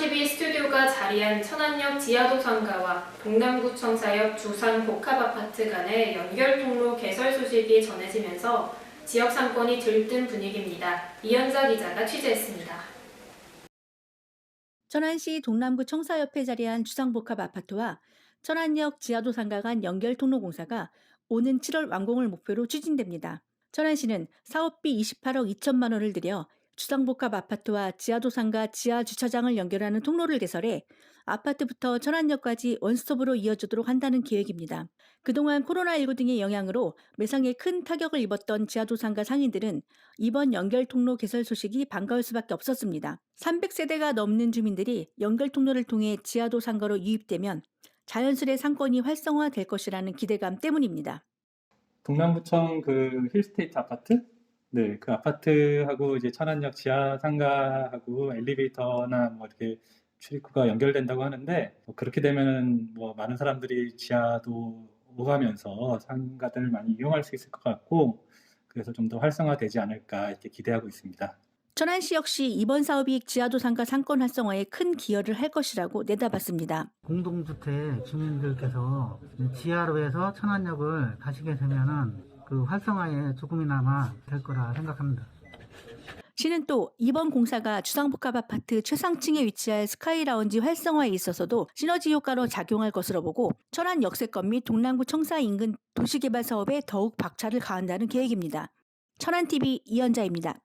천안TV 스튜디오가 자리한 천안역 지하도상가와 동남구청사역 주상 복합아파트 간의 연결 통로 개설 소식이 전해지면서 지역 상권이 들뜬 분위기입니다. 이현자 기자가 취재했습니다. 천안시 동남구 청사 옆에 자리한 주상복합 아파트와 천안역 지하도 상가 간 연결 통로 공사가 오는 7월 완공을 목표로 추진됩니다. 천안시는 사업비 28억 2천만 원을 들여 주상복합 아파트와 지하도 상가 지하 주차장을 연결하는 통로를 개설해 아파트부터 천안역까지 원스톱으로 이어지도록 한다는 계획입니다. 그동안 코로나19 등의 영향으로 매상에 큰 타격을 입었던 지하도 상가 상인들은 이번 연결 통로 개설 소식이 반가울 수밖에 없었습니다. 300세대가 넘는 주민들이 연결 통로를 통해 지하도 상가로 유입되면 자연스레 상권이 활성화될 것이라는 기대감 때문입니다. 동남구청 그 힐스테이트 아파트? 네, 그 아파트하고 이제 천안역 지하 상가하고 엘리베이터나 뭐 이렇게 출입구가 연결된다고 하는데 뭐 그렇게 되면은 뭐 많은 사람들이 지하도 오가면서 상가들을 많이 이용할 수 있을 것 같고 그래서 좀 더 활성화되지 않을까 이렇게 기대하고 있습니다. 천안시 역시 이번 사업이 지하도 상가 상권 활성화에 큰 기여를 할 것이라고 내다봤습니다. 공동주택 주민들께서 지하로 해서 천안역을 가시게 되면은 그 활성화에 조금이나마 될 거라 생각합니다. 시는 또 이번 공사가 주상복합 아파트 최상층에 위치할 스카이 라운지 활성화에 있어서도 시너지 효과로 작용할 것으로 보고 천안 역세권 및 동남구 청사 인근 도시개발 사업에 더욱 박차를 가한다는 계획입니다. 천안TV 이현자입니다.